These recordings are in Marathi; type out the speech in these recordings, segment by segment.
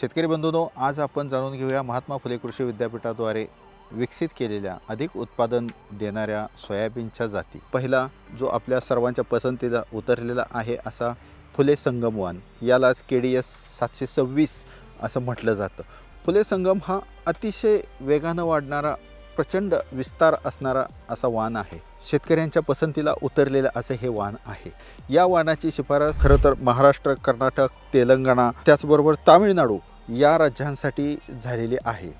शेतकरी बंधूंनो आज आपण जाणून घेऊया महात्मा फुले कृषी विद्यापीठाद्वारे विकसित केलेल्या अधिक उत्पादन देणाऱ्या सोयाबीनच्या जाती. पहिला जो आपल्या सर्वांच्या पसंतीला उतरलेला आहे असा फुले संगमवान. यालाच के डी एस सातशे सव्वीस असं म्हटलं जातं. फुले संगम हा अतिशय वेगानं वाढणारा प्रचंड विस्तार असणारा असा वाण आहे. शेतकऱ्यांच्या पसंतीला उतरलेलं असं हे वाण आहे. या वाणाची शिफारस खरं तर महाराष्ट्र कर्नाटक तेलंगणा त्याचबरोबर तामिळनाडू या राज्यांसाठी झालेली आहे.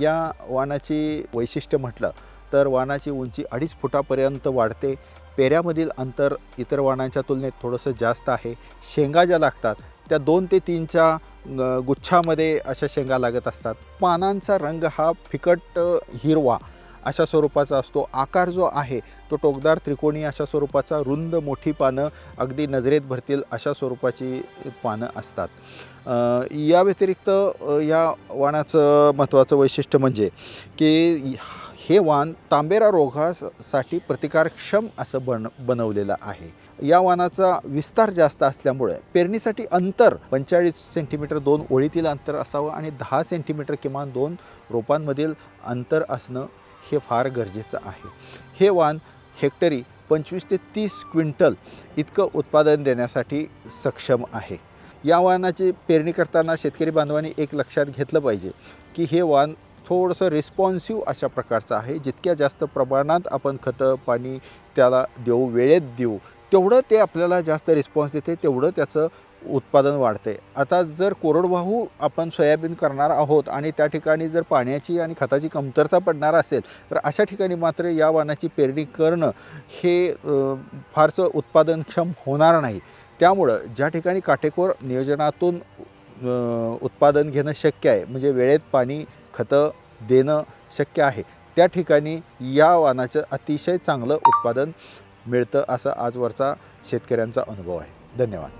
या वाणाची वैशिष्ट्य म्हटलं तर वाणाची उंची अडीच फुटापर्यंत वाढते. पेऱ्यामधील अंतर इतर वाणांच्या तुलनेत थोडंसं जास्त आहे. शेंगा ज्या लागतात त्या दोन ते तीनच्या गुच्छामध्ये अशा शेंगा लागत असतात. पानांचा रंग हा फिकट हिरवा अशा स्वरूपाचा असतो. आकार जो आहे तो टोकदार त्रिकोणी अशा स्वरूपाचा रुंद मोठी पानं अगदी नजरेत भरतील अशा स्वरूपाची पानं असतात. या व्यतिरिक्त या वाणाचं महत्त्वाचं वैशिष्ट्य म्हणजे की हे वाण तांबेरा रोगासाठी प्रतिकारक्षम असं बन बनवलेलं आहे. या वाणाचा विस्तार जास्त असल्यामुळे पेरणीसाठी अंतर पंचेचाळीस सेंटीमीटर दोन ओळीतील अंतर असावं आणि दहा सेंटीमीटर किमान दोन रोपांमधील अंतर असणं हे फार गरजेचं आहे. हे वाण हेक्टरी पंचवीस ते तीस क्विंटल इतकं उत्पादन देण्यासाठी सक्षम आहे. या वाहनाची पेरणी करताना शेतकरी बांधवांनी एक लक्षात घेतलं पाहिजे की हे वाण थोडंसं रिस्पॉन्सिव्ह अशा प्रकारचं आहे. जितक्या जास्त प्रमाणात आपण खतं पाणी त्याला देऊ वेळेत देऊ तेवढं ते आपल्याला जास्त रिस्पॉन्स देते तेवढं त्याचं उत्पादन वाढते. आता जर कोरडवाहू आपण सोयाबीन करणार आहोत आणि त्या ठिकाणी जर पाण्याची आणि खताची कमतरता पडणार असेल तर अशा ठिकाणी मात्र या वाणाची पेरणी करणं हे फारसं उत्पादनक्षम होणार नाही. त्यामुळं ज्या ठिकाणी काटेकोर नियोजनातून उत्पादन घेणं शक्य आहे म्हणजे वेळेत पाणी खतं देणं शक्य आहे त्या ठिकाणी या वाणाचं अतिशय चांगलं उत्पादन मिळतं असं आजवरचा शेतकऱ्यांचा अनुभव आहे. धन्यवाद.